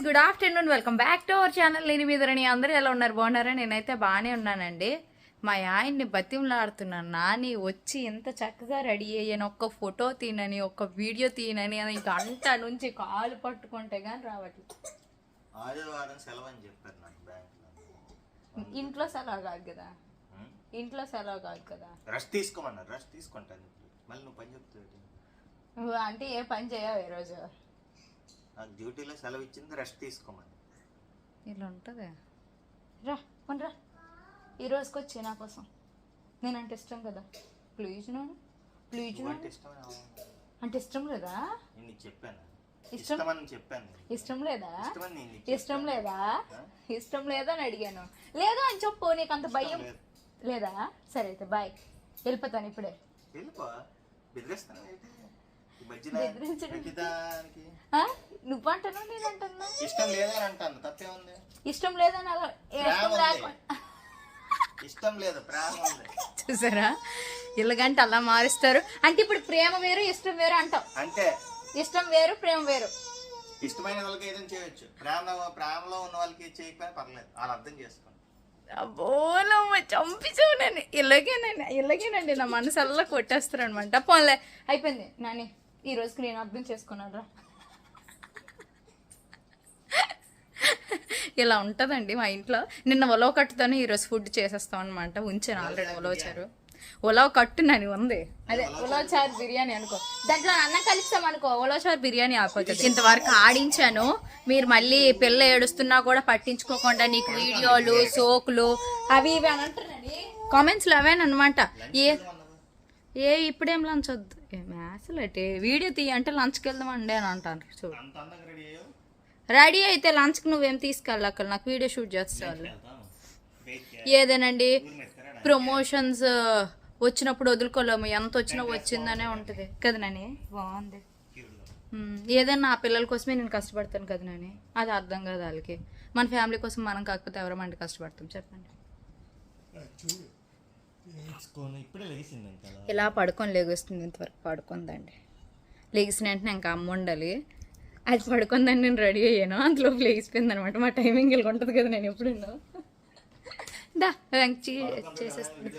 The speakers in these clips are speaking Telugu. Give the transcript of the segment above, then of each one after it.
Guys good afternoon welcome back to our channel నేను మీదరని అందరూ ఎలా ఉన్నారు? బాగున్నారా? నేనైతే బాగానే ఉన్నానండి. మా ఆయన్ని బతిమలాడుతున్నాను. నాని వచ్చి ఎంత చక్కగా రెడీ అయ్యాను. ఒక్క ఫోటో తీనని ఒక్క వీడియో తీనని అని గంట నుంచి కాలు పట్టుకుంటే కానీ రావట్లేదు ఆదివారం సెలవు అని చెప్పారు నాకు బ్యాంకులో ఇంట్లో సెలవు కాదు కదా? ఇంట్లో సెలవు కాదు కదా? రెస్ట్ తీసుకోమన్నారు. రెస్ట్ తీసుకుంటాను మళ్ళీ నువ్వు పని చెప్తావు అంటే ఏ పని చేయవు ఈరోజు నాకు డ్యూటీలో సెలవు ఇచ్చింది రెస్ట్ తీసుకోమని. ఇలా ఉంటుంది. రా రా ఈ రోజుకి వచ్చి నా కోసం. నేనంటే ఇష్టం కదా. ప్లీజ్ నువ్వు ప్లీజ్ అంటే అవును. అంటే ఇష్టం లేదా? నేను చెప్పాను. ఇష్టం? చెప్పాను. ఇష్టం లేదా? ఇష్టం. లేదా? ఇష్టం లేదా అని అడిగాను. లేదు అని చెప్పు నీకు అంత భయం. లేదు. లేదా? సరే అయితే బాయ్. వెళ్ళిపోతాను ఇప్పుడే. వెళ్ళిపో. బెదిరిస్తాను. ఏంటి? ఈ మధ్యన బెదిరించడం. ప్రతిదానికి. ఆ? నువ్వు అంటున్నావు నేను అంటున్నా ఇష్టం లేదని అంటాను తప్పే ఉంది ఇష్టం లేదని అలా ఇష్టం లేదు ప్రేమ చూసారా? ఇలాగంటే అలా మారుస్తారు. అంటే ఇప్పుడు ప్రేమ వేరు ఇష్టం వేరు అంటావు. అంటే? ఇష్టం వేరు ప్రేమ వేరు. ఇష్టమైన వాళ్ళకి ఏదైనా చేయొచ్చు. ప్రేమ ప్రేమలో ఉన్న వాళ్ళకి చేయకపోయినా పర్లేదు వాళ్ళు అర్థం చేసుకోండి. అబ్బోలమ్మ చంపించావు నేను ఇలాగేనండి ఇలాగేనండి నా మనసు అల్లా కొట్టేస్తారు అనమాట పోన్లే అయిపోయింది నాని. ఈ రోజుకి నేను అర్థం చేసుకున్నాను రా ఇలా ఉంటుందండి మా ఇంట్లో. నిన్న ఉలవ కట్టుతోనే ఈరోజు ఫుడ్ చేసేస్తాం అనమాట ఉంచాను ఆల్రెడీ ఉలవ చారు. ఉలవ కట్టు నని ఉంది. అదే ఉలవ చారు. బిర్యానీ అనుకో. దాంట్లో అన్నం కలిస్తాం అనుకో. ఉలవ చారు బిర్యానీ ఆపోతుంది ఇంతవరకు ఆడించాను. మీరు మళ్ళీ పిల్ల ఏడుస్తున్నా కూడా పట్టించుకోకుండా నీకు వీడియోలు సోకులు అవి ఇవి అని అంటారండి కామెంట్స్లో అవేనమాట ఏ ఏ ఇప్పుడేం లంచ్ వద్దు? మ్యాథ్స్ అంటే వీడియో తీయ అంటే లంచ్కి వెళ్దామండి అని అంటాను చూడు రెడీ అయితే లంచ్కి నువ్వేం తీసుకెళ్ళాలి నాకు వీడియో షూట్ చేయాలి. ఏదేనండి? ప్రమోషన్స్ వచ్చినప్పుడు వదులుకోలేము. ఎంత వచ్చినా వచ్చిందనే ఉంటుంది. కదా నాని? బాగుంది. ఏదైనా నా పిల్లల కోసమే నేను కష్టపడతాను కదా నాని? అది అర్థం కాదు వాళ్ళకి. మన ఫ్యామిలీ కోసం మనం కాకపోతే ఎవరమంటే కష్టపడతాం. చెప్పండి. ఇలా పడుకొని లేగొస్తుంది ఇంతవరకు పడుకుందండి. లేచిన వెంటనే ఇంకా అమ్మ ఉండాలి. అది పడుకుందని నేను రెడీ అయ్యాను. అందులో లేచిపోయింది అనమాట మా టైమింగ్ ఇలా ఉంటుంది కదా నేను ఎప్పుడు దా చేసేస్తాను.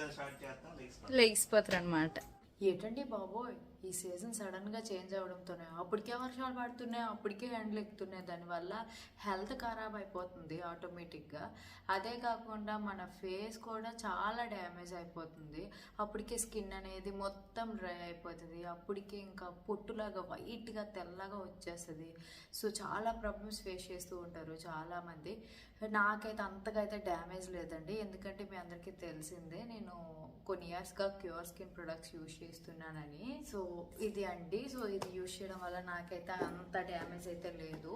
లేచిపోతారు అనమాట ఏంటండి బాబోయ్? ఈ సీజన్ సడన్గా చేంజ్ అవడంతోనే అప్పటికే వర్షాలు పడుతున్నాయి అప్పటికే ఎండలు ఎక్కుతున్నాయి దానివల్ల హెల్త్ ఖరాబ్ అయిపోతుంది ఆటోమేటిక్గా అదే కాకుండా మన ఫేస్ కూడా చాలా డ్యామేజ్ అయిపోతుంది. అప్పటికే స్కిన్ అనేది మొత్తం డ్రై అయిపోతుంది. అప్పటికే ఇంకా పొట్టులాగా వైట్గా తెల్లగా వచ్చేస్తుంది. సో చాలా ప్రాబ్లమ్స్ ఫేస్ చేస్తూ ఉంటారు చాలామంది. నాకైతే అంతగా అయితే డ్యామేజ్ లేదండి. ఎందుకంటే మీ అందరికీ తెలిసిందే నేను కొన్ని ఇయర్స్గా క్యూర్ స్కిన్ ప్రొడక్ట్స్ యూజ్ చేస్తున్నానని. సో ఇది అండి. సో ఇది యూజ్ చేయడం వల్ల నాకైతే అంత డ్యామేజ్ అయితే లేదు.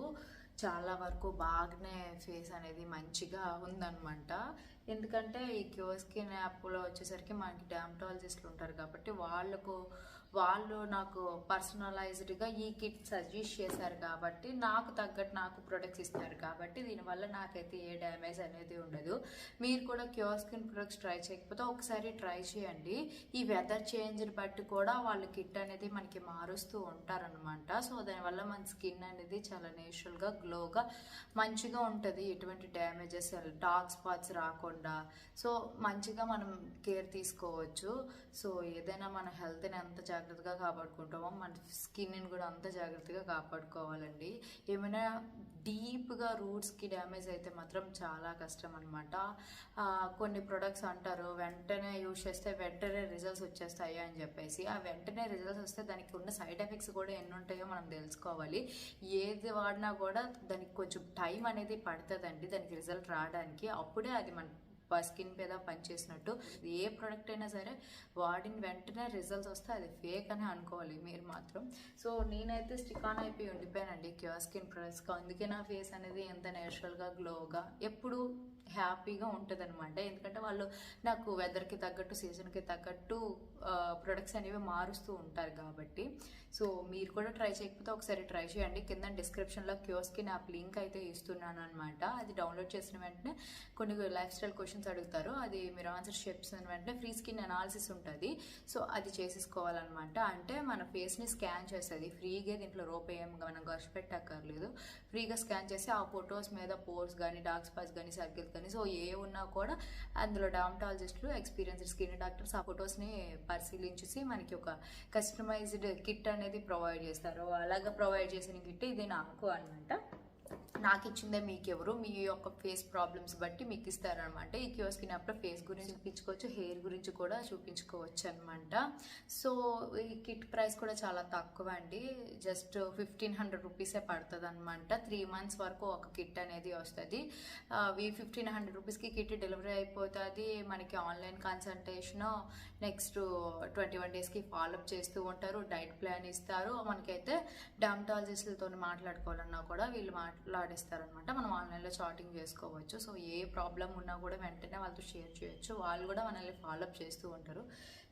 చాలా వరకు బాగానే ఫేస్ అనేది మంచిగా ఉందన్నమాట. ఎందుకంటే ఈ క్యూర్ స్కిన్ యాప్లో వచ్చేసరికి మనకి డర్మటాలజిస్టులు ఉంటారు కాబట్టి వాళ్ళకు వాళ్ళు నాకు పర్సనలైజ్డ్గా ఈ కిట్ సజెస్ట్ చేశారు కాబట్టి నాకు తగ్గట్టు నాకు ప్రొడక్ట్స్ ఇస్తారు కాబట్టి దీనివల్ల నాకైతే ఏ డ్యామేజ్ అనేది ఉండదు. మీరు కూడా క్యూఎస్కిన్ ప్రొడక్ట్స్ ట్రై చేయకపోతే ఒకసారి ట్రై చేయండి. ఈ వెదర్ చేంజ్ని బట్టి కూడా వాళ్ళు కిట్ అనేది మనకి మారుస్తూ ఉంటారనమాట సో దానివల్ల మన స్కిన్ అనేది చాలా నేచురల్గా గ్లోగా మంచిగా ఉంటుంది. ఎటువంటి డ్యామేజెస్ డార్క్ స్పాట్స్ రాకుండా సో మంచిగా మనం కేర్ తీసుకోవచ్చు. సో ఏదైనా మన హెల్త్ని ఎంత జాగ్రత్తగా కాపాడుకుంటామో మన స్కిన్ని కూడా అంత జాగ్రత్తగా కాపాడుకోవాలండి. ఏమైనా డీప్గా రూట్స్కి డ్యామేజ్ అయితే మాత్రం చాలా కష్టం అనమాట కొన్ని ప్రొడక్ట్స్ అంటారు వెంటనే యూజ్ చేస్తే వెంటనే రిజల్ట్స్ వచ్చేస్తాయి అని చెప్పేసి ఆ వెంటనే రిజల్ట్స్ వస్తే దానికి ఉన్న సైడ్ ఎఫెక్ట్స్ కూడా ఎన్ని ఉంటాయో మనం తెలుసుకోవాలి. ఏది వాడినా కూడా దానికి కొంచెం టైం అనేది పడుతుందండి దానికి రిజల్ట్ రావడానికి. అప్పుడే అది మన స్కిన్ మీద పనిచేసినట్టు. ఏ ప్రోడక్ట్ అయినా సరే వాడిన వెంటనే రిజల్ట్స్ వస్తే అది ఫేక్ అని అనుకోవాలి మీరు మాత్రం. సో నేనైతే స్టిక్ ఆన్ అయిపోయి ఉండిపోయానండి క్యూర్ స్కిన్ ప్రొడక్ట్స్ అందుకే నా ఫేస్ అనేది ఎంత నేచురల్గా గ్లోగా ఎప్పుడు హ్యాపీగా ఉంటుంది అనమాట ఎందుకంటే వాళ్ళు నాకు వెదర్కి తగ్గట్టు సీజన్కి తగ్గట్టు ప్రొడక్ట్స్ అనేవి మారుస్తూ ఉంటారు కాబట్టి. సో మీరు కూడా ట్రై చేయకపోతే ఒకసారి ట్రై చేయండి. కింద డిస్క్రిప్షన్లో క్యూస్కిన్ యాప్ లింక్ అయితే ఇస్తున్నాను అనమాట అది డౌన్లోడ్ చేసిన వెంటనే కొన్ని లైఫ్ స్టైల్ క్వశ్చన్స్ అడుగుతారు అది మీరు ఆన్సర్ చెప్పిన వెంటనే ఫ్రీ స్కిన్ అనాలిసిస్ ఉంటుంది. సో అది చేసేసుకోవాలన్నమాట. అంటే మన ఫేస్ని స్కాన్ చేస్తుంది. ఫ్రీగా దీంట్లో రూపాయి ఏం మనం ఖర్చు పెట్టక్కర్లేదు. ఫ్రీగా స్కాన్ చేసి ఆ ఫొటోస్ మీద పోర్స్ కానీ డార్క్ స్పాట్స్ కానీ సర్కిల్స్ కానీ సో ఏ ఉన్నా కూడా అందులో డామటాలజిస్టులు ఎక్స్పీరియన్స్డ్ స్కిన్ డాక్టర్స్ ఆ ఫొటోస్ని పరిశీలించేసి మనకి ఒక కస్టమైజ్డ్ కిట్ అనేది ప్రొవైడ్ చేస్తారు. అలాగా ప్రొవైడ్ చేసిన కిట్ ఇది నాకు అనమాట నాకు ఇచ్చిందే మీకు ఎవరు మీ యొక్క ఫేస్ ప్రాబ్లమ్స్ బట్టి మీకు ఇస్తారనమాట ఈ క్యూర్ స్కిన్ అప్పుడు ఫేస్ గురించి చూపించుకోవచ్చు హెయిర్ గురించి కూడా చూపించుకోవచ్చు అనమాట సో ఈ కిట్ ప్రైస్ కూడా చాలా తక్కువ అండి. జస్ట్ ఫిఫ్టీన్ హండ్రెడ్ రూపీసే పడుతుంది అనమాట త్రీ మంత్స్ వరకు ఒక కిట్ అనేది వస్తుంది. ఈ ఫిఫ్టీన్ హండ్రెడ్ రూపీస్కి కిట్ డెలివరీ అయిపోతుంది. మనకి online consultation next twenty one డేస్కి ఫాలోఅప్ చేస్తూ ఉంటారు. డైట్ ప్లాన్ ఇస్తారు. మనకైతే డామటాలజిస్టులతో మాట్లాడుకోవాలన్నా కూడా వీళ్ళు మాట్లాడిస్తారనమాట మనం ఆన్లైన్లో చాటింగ్ చేసుకోవచ్చు. సో ఏ ప్రాబ్లం ఉన్నా కూడా వెంటనే వాళ్ళతో షేర్ చేయొచ్చు. వాళ్ళు కూడా మనల్ని ఫాలోఅప్ చేస్తూ ఉంటారు.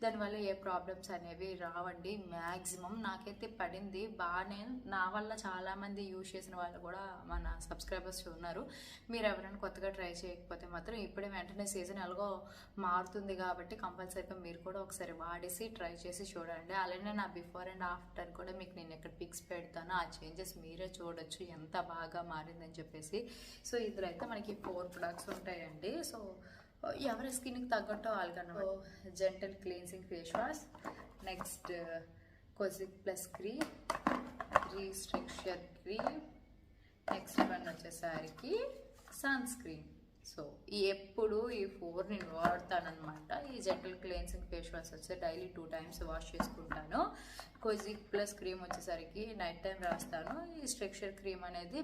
దానివల్ల ఏ ప్రాబ్లమ్స్ అనేవి రావండి. మ్యాక్సిమం నాకైతే పడింది. బాగానే నా వల్ల చాలామంది యూజ్ చేసిన వాళ్ళు కూడా మన సబ్స్క్రైబర్స్ ఉన్నారు. మీరు ఎవరైనా కొత్తగా ట్రై చేయకపోతే మాత్రం ఇప్పుడే వెంటనే సీజన్ ఎలాగో మారుతుంది కాబట్టి కంపల్సరీగా మీరు కూడా ఒకసారి వాడేసి ట్రై చేసి చూడండి. అలానే నా బిఫోర్ అండ్ ఆఫ్టర్ కూడా మీకు నేను ఎక్కడ పిక్స్ పెడతాను ఆ చేంజెస్ మీరే చూడొచ్చు. ఎంత బాగా మారిందని చెప్పేసి. సో ఇందులో అయితే మనకి ఫోర్ ప్రొడక్ట్స్ ఉంటాయండి. సో ఎవరి స్కిన్కి తగ్గట్టు వాళ్ళకన్నా gentle cleansing face wash next kojic plus cream restructure cream next one వచ్చేసరికి సన్ స్క్రీన్ సో ఎప్పుడు ఈ ఫోర్ నేను వాడతానమాట ఈ జెంటల్ క్లీన్సింగ్ ఫేస్ వాష్ వచ్చి డైలీ టూ టైమ్స్ వాష్ చేసుకుంటాను. కొజిక్ ప్లస్ క్రీమ్ వచ్చేసరికి నైట్ టైం రాస్తాను. ఈ స్ట్రక్చర్ క్రీమ్ అనేది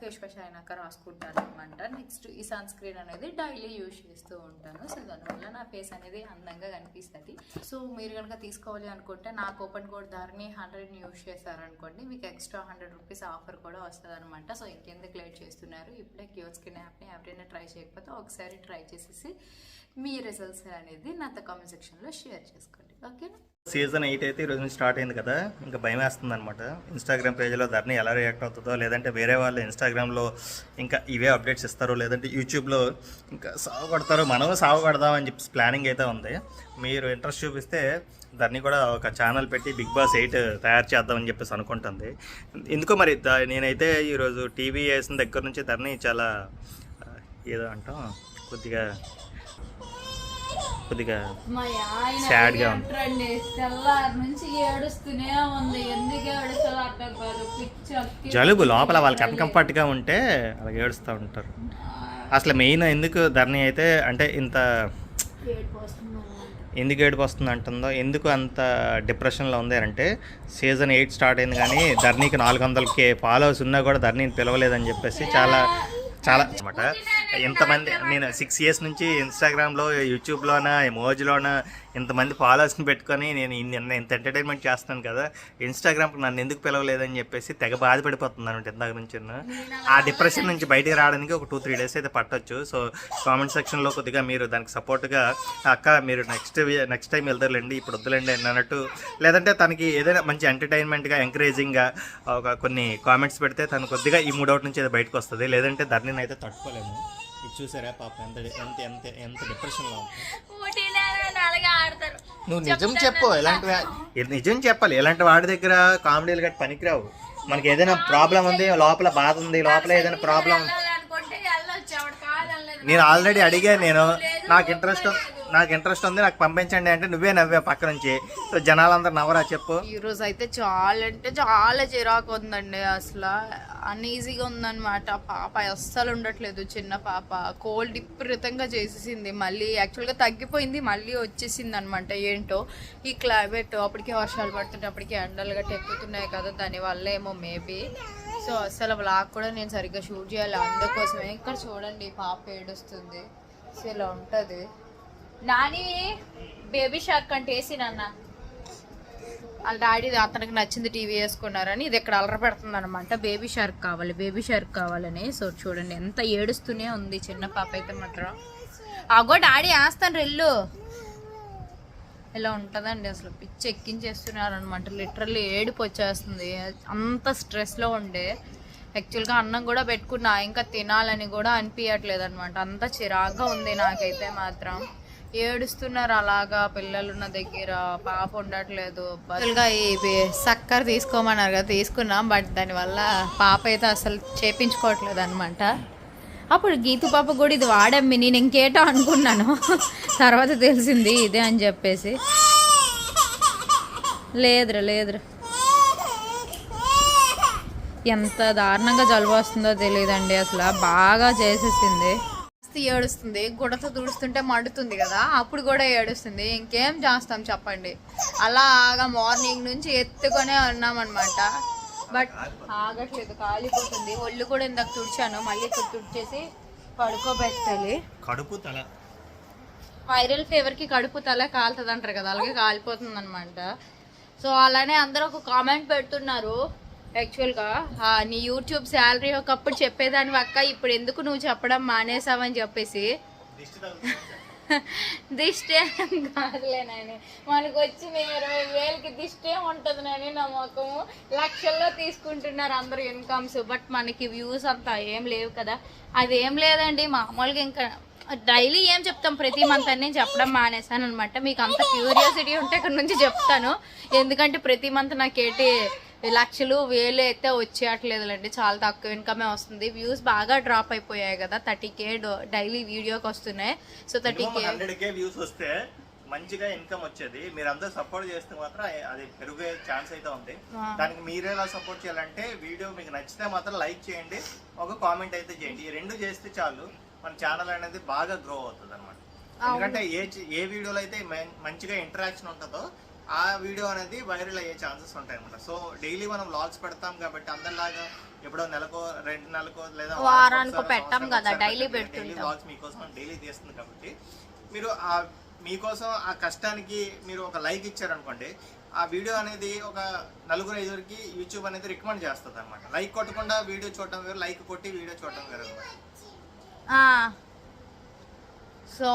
ఫేస్ వాష్ అయినాక రాసుకుంటాను అనమాట నెక్స్ట్ సన్ స్క్రీన్ అనేది డైలీ యూజ్ చేస్తూ ఉంటాను. సో దానివల్ల నా ఫేస్ అనేది అందంగా కనిపిస్తుంది. సో మీరు కనుక తీసుకోవాలి అనుకుంటే నా కూపన్ కోడ్ ధరని హండ్రెడ్ని యూజ్ చేశారనుకోండి మీకు ఎక్స్ట్రా హండ్రెడ్ రూపీస్ ఆఫర్ కూడా వస్తుంది అనమాట సో ఇంకెందుకు లేట్ చేస్తున్నారు? ఇప్పుడే క్యూర్ స్కిన్ యాప్ని ఎవరైనా ట్రై చేయకపోతే ఒకసారి ట్రై చేసేసి మీ రిజల్ట్స్ అనేది నాతో కామెంట్ సెక్షన్లో షేర్ చేసుకోండి. ఓకేనా? సీజన్ ఎయిట్ అయితే ఈరోజు నుంచి స్టార్ట్ అయింది కదా ఇంకా భయం వేస్తుంది అనమాట ఇన్స్టాగ్రామ్ పేజ్లో ధరని ఎలా రియాక్ట్ అవుతుందో లేదంటే వేరే వాళ్ళు ఇన్స్టాగ్రామ్లో ఇంకా ఇవే అప్డేట్స్ ఇస్తారో లేదంటే యూట్యూబ్లో ఇంకా సాగు కొడతారో మనం సాగు కొడదామని చెప్పి ప్లానింగ్ అయితే ఉంది. మీరు ఇంట్రెస్ట్ చూపిస్తే దాన్ని కూడా ఒక ఛానల్ పెట్టి బిగ్ బాస్ ఎయిట్ తయారు చేద్దామని చెప్పేసి అనుకుంటుంది. ఎందుకో మరి నేనైతే ఈరోజు టీవీ వేసిన దగ్గర నుంచి ధరని చాలా ఏదో అంటాం కొద్దిగా కొద్దిగా Sad గా ఉంది. అంటారండి తెల్లారి నుంచి ఏడుస్తూనే ఉంది. ఎందుకు ఏడుస్తారో అర్థం కాదు పిచ్చి అక్కి- జలుబు లోపల వాళ్ళకి అన్కంఫర్ట్గా ఉంటే అలా ఏడుస్తూ ఉంటారు. అసలు మెయిన్ ఎందుకు ధరణి అయితే అంటే ఇంత. ఎందుకు ఏడుపు వస్తుంది అంటుందో ఎందుకు అంత డిప్రెషన్లో ఉంది అంటే సీజన్ ఎయిట్ స్టార్ట్ అయింది కానీ ధర్నీకి నాలుగు వందలకి ఫాలోవర్స్ ఉన్నా కూడా ధర్నీని పిలవలేదని చెప్పేసి చాలా చాలా అనమాట ఇంతమంది నేను సిక్స్ ఇయర్స్ నుంచి ఇన్స్టాగ్రామ్లో యూట్యూబ్లోన ఎమోజ్లోన ఇంతమంది ఫాలోవర్స్ని పెట్టుకొని నేను ఇన్ని ఇంత ఎంటర్టైన్మెంట్ చేస్తున్నాను కదా ఇన్స్టాగ్రామ్కి నన్ను ఎందుకు పిలవలేదని చెప్పేసి తెగ బాధపడిపోతున్నాను ఇందాక నుంచి ఆ డిప్రెషన్ నుంచి బయటికి రావడానికి ఒక టూ త్రీ డేస్ అయితే పట్టొచ్చు. సో కామెంట్ సెక్షన్లో కొద్దిగా మీరు దానికి సపోర్ట్గా అక్క మీరు నెక్స్ట్ నెక్స్ట్ టైం వెళ్తారులేండి ఇప్పుడు వద్దులేండి అని అన్నట్టు లేదంటే తనకి ఏదైనా మంచి ఎంటర్టైన్మెంట్గా ఎంకరేజింగ్గా ఒక కొన్ని కామెంట్స్ పెడితే తను కొద్దిగా ఈ మూడౌట్ నుంచి ఏదో బయటకు వస్తుంది. లేదంటే ధరణిని అయితే తట్టుకోలేము ఇది చూసారా పాప ఎంత ఎంత ఎంత ఎంత డిప్రెషన్లో నువ్వు నిజం చెప్పు ఎలాంటి నిజం చెప్పాలి. ఎలాంటి వాడి దగ్గర కామెడీలు గట్టి పనికిరావు. మనకి ఏదైనా ప్రాబ్లం ఉంది లోపల బాధ ఉంది లోపల ఏదైనా ప్రాబ్లం నేను ఆల్రెడీ అడిగా నేను. నాకు ఇంట్రెస్ట్ నాకు ఇంట్రెస్ట్ ఉంది నాకు పంపించండి అంటే నువ్వే నవ్వే పక్క నుంచి. సో జనాలందరూ నవ్వరా చెప్పు? ఈ రోజు అయితే చాలా అంటే చాలా చిరాకు ఉందండి అసలు. అన్ఈజీగా ఉందన్నమాట. పాప అస్సలు ఉండట్లేదు చిన్న పాప. కోల్డ్ విపరీతంగా చేసేసింది. మళ్ళీ యాక్చువల్గా తగ్గిపోయింది మళ్ళీ వచ్చేసింది అనమాట ఏంటో ఈ క్లైమేట్ అప్పటికే వర్షాలు పడుతుంటే అప్పటికే ఎండలు గట్ట ఎక్కుతున్నాయి కదా దానివల్ల ఏమో మేబీ సో అసలు బ్లాగ్ కూడా నేను సరిగ్గా షూట్ చేయాలి. అందుకోసమే ఇక్కడ చూడండి పాప ఏడుస్తుంది. సో ఇలా ఉంటుంది. నాని బేబీ షార్క్ అంటే వేసి నాన్న. వాళ్ళ డాడీ అతనికి నచ్చింది టీవీ వేసుకున్నారని ఇది ఇక్కడ అలర పెడుతుంది అనమాట బేబీ షార్క్ కావాలి బేబీ షార్క్ కావాలని. సో చూడండి ఎంత ఏడుస్తూనే ఉంది చిన్న పాప అయితే మాత్రం. అగో డాడీ వేస్తాను రెల్లు. ఇలా ఉంటుందండి అసలు. పిచ్చి ఎక్కించేస్తున్నారు అనమాట లిటరల్లీ ఏడుపు వచ్చేస్తుంది. అంత స్ట్రెస్లో ఉండే. యాక్చువల్గా అన్నం కూడా పెట్టుకున్నా ఇంకా తినాలని కూడా అనిపించట్లేదు అనమాట అంత చిరాగ్గా ఉంది నాకైతే మాత్రం. ఏడుస్తున్నారు అలాగా పిల్లలున్న దగ్గర పాప ఉండట్లేదు. అసలుగా ఇవి చక్కెర తీసుకోమన్నారు కదా తీసుకున్నాం బట్ దానివల్ల పాప అయితే అసలు చేపించుకోవట్లేదు అనమాట అప్పుడు గీతు పాప కూడా ఇది వాడమ్మి నేను ఇంకేటో అనుకున్నాను. తర్వాత తెలిసింది ఇదే అని చెప్పేసి. లేదురా లేదురా. ఎంత దారుణంగా జలుబు వస్తుందో తెలియదండి అసలు. బాగా చేసేసింది. మస్తు ఏడుస్తుంది గుడత తుడుస్తుంటే మండుతుంది కదా అప్పుడు కూడా ఏడుస్తుంది. ఇంకేం చేస్తాం చెప్పండి. అలాగా మార్నింగ్ నుంచి ఎత్తుకొనే ఉన్నామన్నమాట. బట్ ఆగట్లేదు కాలిపోతుంది. ఒళ్ళు కూడా ఇందాక తుడిచాను. మళ్ళీ తుడిచేసి పడుకోబెట్టాలి. కడుపు తల. వైరల్ ఫీవర్కి కడుపు తల కాలుతుంది అంటారు కదా అలాగే కాలిపోతుంది అనమాట సో అలానే అందరూ ఒక కామెంట్ పెడుతున్నారు. యాక్చువల్గా నీ యూట్యూబ్ శాలరీ ఒకప్పుడు చెప్పేదాని అక్క ఇప్పుడు ఎందుకు నువ్వు చెప్పడం మానేసావని చెప్పేసి. దిష్టి కాదులే నాని మనకు వచ్చిన ఇరవై వేలకి దిష్టే ఉంటుంది నాని నమ్మకము లక్షల్లో తీసుకుంటున్నారు అందరు ఇన్కమ్స్ బట్ మనకి వ్యూస్ అంతా ఏం లేవు కదా. అదేం లేదండి మామూలుగా ఇంకా డైలీ ఏం చెప్తాం? ప్రతి మంత్ అని చెప్పడం మానేసాను అనమాట మీకు అంత క్యూరియాసిటీ ఉంటే ఇక్కడ నుంచి చెప్తాను. ఎందుకంటే ప్రతి మంత్ నాకేటి లక్షలు వేలు అయితే వచ్చేయట్లేదులేండి చాలా తక్కువ ఇన్కమే వస్తుంది. వ్యూస్ బాగా డ్రాప్ అయిపోయాయి కదా థర్టీ కే డైలీ వీడియోకి వస్తున్నాయి. So thirty K hundred K views వస్తే మంచిగా ఇన్కమ్ వచ్చేది. మీరు అందరూ సపోర్ట్ చేస్తే మాత్రం అది పెరిగే ఛాన్స్ అయితే ఉంది. దానికి మీరు ఎలా సపోర్ట్ చేయాలంటే వీడియో మీకు నచ్చితే మాత్రం లైక్ చేయండి ఒక కామెంట్ అయితే చేయండి. ఈ రెండు చేస్తే చాలు మన ఛానల్ అనేది బాగా గ్రో అవుతుంది అనమాట ఎందుకంటే ఏ ఏ వీడియోలో అయితే మంచిగా ఇంటరాక్షన్ ఉంటుందో ఆ వీడియో అనేది వైరల్ అయ్యే ఛాన్సెస్ ఉంటాయి అనమాట సో డైలీ మనం వ్లాగ్స్ పెడతాం కాబట్టి అందరిలాగా ఎప్పుడో నెలకో రెండు నెలకో లేదా వారానికో పెట్టాం కదా, daily పెడుతుంటాం. వ్లాగ్స్ మీకోసం డైలీ తీస్తుంది కాబట్టి మీరు ఆ మీకోసం ఆ కష్టానికి మీరు ఒక లైక్ ఇచ్చారనుకోండి ఆ వీడియో అనేది ఒక నలుగురు ఐదుగురికి యూట్యూబ్ అనేది రికమెండ్ చేస్తుంది అనమాట లైక్ కొట్టకుండా వీడియో చూడటం వేరు లైక్ కొట్టి వీడియో చూడటం వేరు అనమాట సో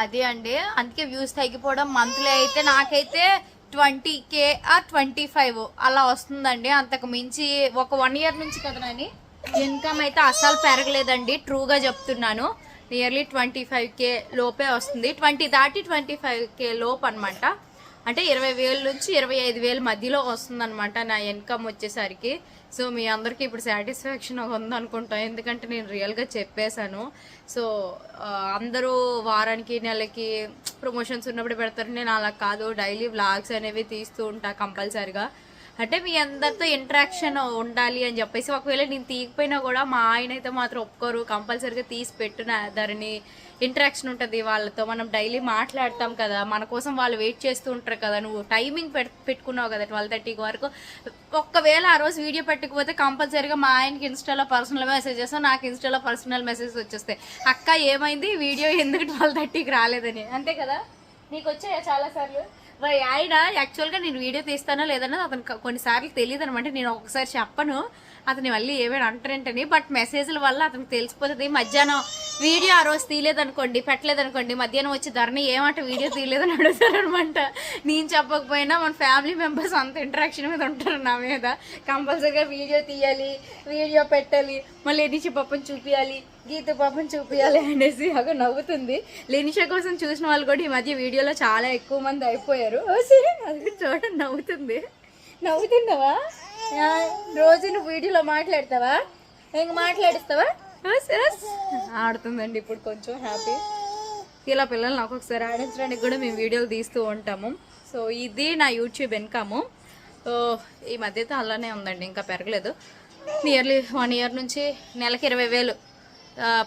అది అండి. అందుకే వ్యూస్ తగ్గిపోవడం మంత్లీ అయితే నాకైతే ట్వంటీ కే ట్వంటీ ఫైవ్ అలా వస్తుందండి. అంతకు మించి ఒక వన్ ఇయర్ నుంచి కదా నాని? ఇన్కమ్ అయితే అస్సలు పెరగలేదండి. ట్రూగా చెప్తున్నాను. నియర్లీ ట్వంటీ ఫైవ్ కే లోపే వస్తుంది. ట్వంటీ దాటి ట్వంటీ ఫైవ్ కే లోపు అనమాట అంటే ఇరవై వేల నుంచి ఇరవై ఐదు వేల మధ్యలో వస్తుందన్నమాట నా ఇన్కమ్ వచ్చేసరికి. సో మీ అందరికీ ఇప్పుడు సాటిస్ఫాక్షన్ ఉందనుకుంటా. ఎందుకంటే నేను రియల్గా చెప్పేశాను. సో అందరూ వారానికి నెలకి ప్రమోషన్స్ ఉన్నప్పుడు పెడతారు. నేను అలా కాదు. డైలీ వ్లాగ్స్ అనేవి తీస్తూ ఉంటా కంపల్సరిగా. అంటే మీ అందరితో ఇంటరాక్షన్ ఉండాలి అని చెప్పేసి. ఒకవేళ నేను తీయకపోయినా కూడా మా ఆయన అయితే మాత్రం ఒప్పుకోరు. కంపల్సరీగా తీసి పెట్టున దారిని ఇంటరాక్షన్ ఉంటుంది వాళ్ళతో. మనం డైలీ మాట్లాడతాం కదా మన కోసం వాళ్ళు వెయిట్ చేస్తూ ఉంటారు కదా నువ్వు టైమింగ్ పెట్ పెట్టుకున్నావు కదా ట్వెల్వ్ థర్టీకి వరకు. ఒక్కవేళ ఆ రోజు వీడియో పెట్టకపోతే కంపల్సరీగా మా ఆయనకి ఇన్స్టాలో పర్సనల్ మెసేజ్ చేస్తాను నాకు ఇన్స్టాలో పర్సనల్ మెసేజ్ వచ్చేస్తాయి. అక్క ఏమైంది? వీడియో ఎందుకు ట్వెల్వ్ థర్టీకి రాలేదని. అంతే కదా? నీకు వచ్చాయా చాలా సార్లు? ఆయన యాక్చువల్గా నేను వీడియో తీస్తానో లేదన్నది అతను కొన్నిసార్లు తెలియదు అనమాట నేను ఒకసారి చెప్పను. అతని మళ్ళీ ఏమైనా అంటారేంటని బట్ మెసేజ్ల వల్ల అతనికి తెలిసిపోతుంది. మధ్యాహ్నం వీడియో ఆ రోజు తీయలేదనుకోండి పెట్టలేదనుకోండి మధ్యాహ్నం వచ్చి ధరని ఏమంటే వీడియో తీయలేదని అడుగుతారనమాట. నేను చెప్పకపోయినా మన ఫ్యామిలీ మెంబర్స్ అంత ఇంటరాక్షన్ మీద ఉంటారు నా మీద. కంపల్సరీగా వీడియో తీయాలి వీడియో పెట్టాలి మళ్ళీ ఎనిషి పాపం చూపించాలి గీత పాపం చూపించాలి అనేసి అగ నవ్వుతుంది. లెనిషా కోసం చూసిన వాళ్ళు కూడా ఈ మధ్య వీడియోలో చాలా ఎక్కువ మంది అయిపోయారు. సరే అది చూడండి నవ్వుతుంది. నవ్వుతున్నావా? రోజు నువ్వు వీడియోలో మాట్లాడతావా? ఇంక మాట్లాడిస్తావా. ఆడుతుందండి ఇప్పుడు కొంచెం హ్యాపీ. ఇలా పిల్లల్ని ఒక్కొక్కసారి ఆడించడానికి కూడా మేము వీడియోలు తీస్తూ ఉంటాము. సో ఇది నా యూట్యూబ్ ఇన్కమ్ సో ఈ మధ్య అయితే అలానే ఉందండి ఇంకా పెరగలేదు. నియర్లీ వన్ ఇయర్ నుంచి నెలకి ఇరవై వేలు.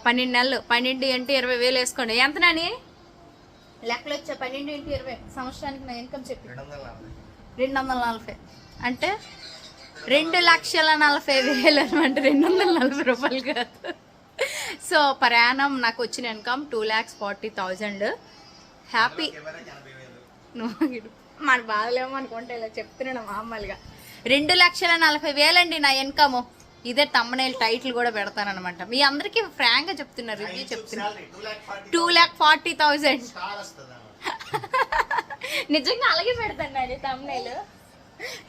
పన్నెండు నెలలు. పన్నెండు ఇంటూ ఇరవై వేలు వేసుకోండి. ఎంత నాని? లెక్కలు వచ్చా? పన్నెండు ఇంటూ ఇరవై. సంవత్సరానికి నా ఇన్కమ్ చెప్పి. రెండు వందల నలభై. అంటే రెండు లక్షల నలభై వేలు అనమాట రెండు వందల నలభై రూపాయలు కాదు. సో ప్రయాణం నాకు వచ్చిన income two lakhs forty thousand. Happy. మన బాధలేమో అనుకుంటే ఇలా చెప్తున్నాను మామూలుగా రెండు లక్షల నలభై వేలండి నా ఇన్కమ్. ఇదే తమ్మనేల్ టైటిల్ కూడా పెడతానమాట మీ అందరికీ ఫ్రాంక్గా చెప్తున్నారు రివ్యూ చెప్తున్నా salary two lakh forty two lakh forty thousand. నిజంగా అలాగే పెడతాను అది తమ్నైల్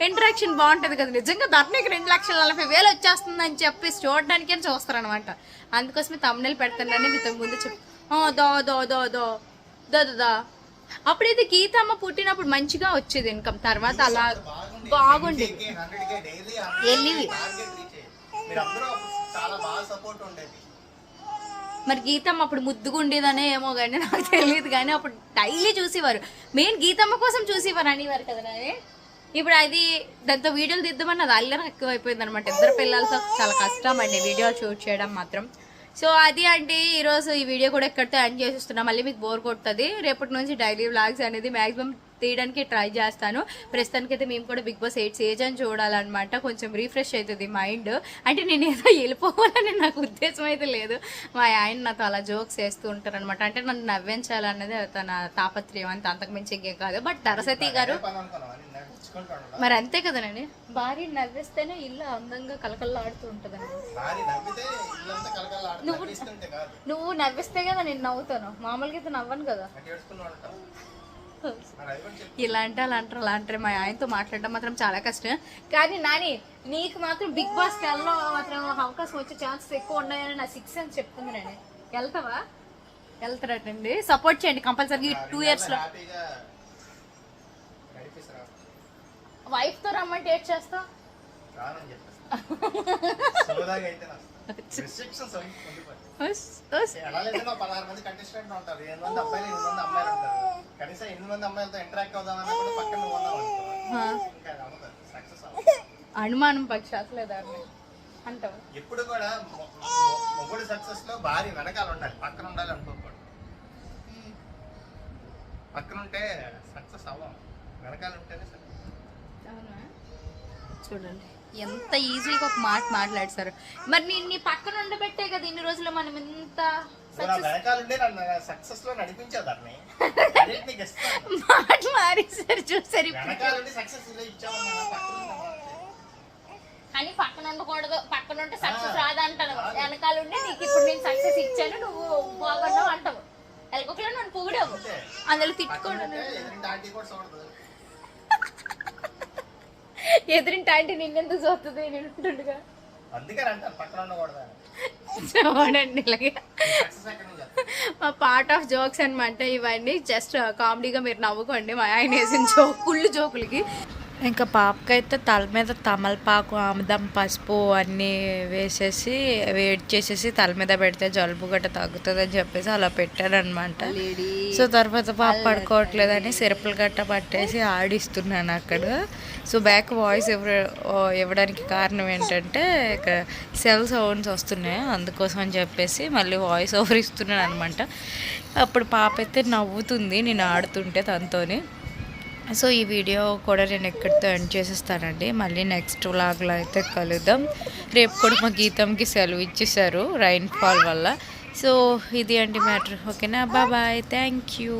ఇంటరాక్షన్ బాగుంటుంది కదా నిజంగా ధర్నీకి రెండు లక్షల నలభై వేలు వచ్చేస్తుందని చెప్పి చూడడానికి చూస్తారు అనమాట అందుకోసమే తమ్నైల్ పెడతానని మీతో ముందు చెప్పి "ఆ, దో దో దో దో దో దో అప్పుడైతే గీతమ్మ పుట్టినప్పుడు మంచిగా వచ్చేది ఇన్కమ్ తర్వాత అలా బాగుండేది రీచ్ అయ్యేది మీరు గీతమ్మ అప్పుడు ముద్దుగా ఉండేదనే ఏమో కానీ నాకు తెలియదు కానీ అప్పుడు డైలీ చూసేవారు మెయిన్ గీతమ్మ కోసం చూసేవారు అనేవారు కదా ఇప్పుడు అది దాంతో వీడియోలు తీద్దామని అది అల్లరి ఎక్కువైపోయింది అనమాట ఇద్దరు పిల్లలతో చాలా కష్టం అండి వీడియో షూట్ చేయడం మాత్రం. సో అది అంటే ఈరోజు ఈ వీడియో కూడా ఎక్కడితో ఎండ్ చేసేస్తున్నా. మళ్ళీ మీకు బోర్ కొడుతుంది. రేపటి నుంచి డైలీ వ్లాగ్స్ అనేది మ్యాక్సిమం తీయడానికి ట్రై చేస్తాను. ప్రస్తుతానికి అయితే మేము కూడా బిగ్ బాస్ ఎయిట్ సీజన్ చూడాలన్నమాట. కొంచెం రీఫ్రెష్ అవుతుంది మైండ్ అంటే నేను ఏదో వెళ్ళిపోవాలని నాకు ఉద్దేశం అయితే లేదు. మా ఆయన నాతో అలా జోక్స్ వేస్తూ ఉంటారు అనమాట అంటే నన్ను నవ్వించాలన్నది తన తాపత్రయం అంత అంతకుమించి ఇంకేం కాదు. బట్ దరసతి గారు మరి అంతే కదనండి. భార్య నవ్విస్తేనే ఇల్లు అందంగా కలకల్లాడుతూ ఉంటుందండి. కాదు. నువ్వు నవ్విస్తే కదా నేను నవ్వుతాను. మామూలుగా అయితే నవ్వను కదా. అటు ఏడుచుకుని ఉంటాం మరి అది కూడా చెప్పు. ఇలా అంటే అలా అంటారు అలా అంటారు. మా ఆయనతో మాట్లాడడం మాత్రం చాలా కష్టం. కానీ నాని నీకు మాత్రం బిగ్ బాస్ వెళ్ళలో మాత్రం అవకాశం వచ్చే ఛాన్సెస్ ఎక్కువ ఉన్నాయని నా సిక్స్ అని చెప్తుంది నేను. వెళ్తావా? వెళ్తారటండి. సపోర్ట్ చేయండి కంపల్సరీ టూ ఇయర్స్ ఎనిమిది మంది అమ్మాయిలు ఉంటారు. కనీసం ఎనిమిది మంది అమ్మాయిలతో ఇంటరాక్ట్ పక్కన సక్సెస్ అనుమానం పక్షాసలేదా అంటావు? ఎప్పుడు కూడా మొగుడు సక్సెస్లో భార్య వెనకాల ఉండాలి. పక్కన ఉండాలి అనుకోకూడదు. పక్కన ఉంటే సక్సెస్ అవ్వం. వెనకాల ఉంటేనే success. చూడండి. ఎంత ఈజీగా ఒక మాట మాట్లాడతారు. మరి నేను నీ పక్కన ఉండబెట్టే కదా ఇన్ని రోజులు మనం ఇంత మాట మారేసారు చూసారు? కానీ పక్కన ఉండకూడదు. పక్కన ఉంటే సక్సెస్ రాదంటాను వెనకాల ఉండి నీకు ఇప్పుడు నేను సక్సెస్ ఇచ్చాను నువ్వు బాగున్నావు అంటావు. ఎలకొకలో నన్ను పొగిడావు. అందులో ఉంటే ఎదురింటి ఆంటీ నిన్నెందుకు చూస్తుంది నేను ఉంటుండగా. చూడండి ఇలాగే? మా పార్ట్ ఆఫ్ జోక్స్ అనమాట ఇవన్నీ. జస్ట్ కామెడీగా మీరు నవ్వుకోండి. మా ఆయన వేసిన జోక్ కుళ్ళు జోకులకి ఇంకా పాపకైతే తల మీద తమలపాకు ఆముదం పసుపు అన్నీ వేసేసి వేడి చేసేసి తల మీద పెడితే జలుబు గట్ట తగ్గుతుంది అని చెప్పేసి అలా పెట్టారనమాట సో తర్వాత పాప పడుకోవట్లేదని సిరపులు గట్ట పట్టేసి ఆడిస్తున్నాను అక్కడ. సో బ్యాక్ వాయిస్ ఇవ్వ ఇవ్వడానికి కారణం ఏంటంటే సెల్ సౌండ్స్ వస్తున్నాయి అందుకోసం అని చెప్పేసి మళ్ళీ వాయిస్ ఓవర్ ఇస్తున్నాను అనమాట అప్పుడు పాప అయితే నవ్వుతుంది నేను ఆడుతుంటే తనతోని. సో ఈ వీడియో కూడా నేను ఎక్కడితో ఎండ్ చేసేస్తానండి. మళ్ళీ నెక్స్ట్ వ్లాగ్లో అయితే కలుద్దాం. రేపు కూడా మా గీతంకి సెలవు ఇచ్చేసారు రైన్ ఫాల్ వల్ల. సో ఇది అండి మ్యాటర్. ఓకేనా? బాబాయ్ థ్యాంక్ యూ.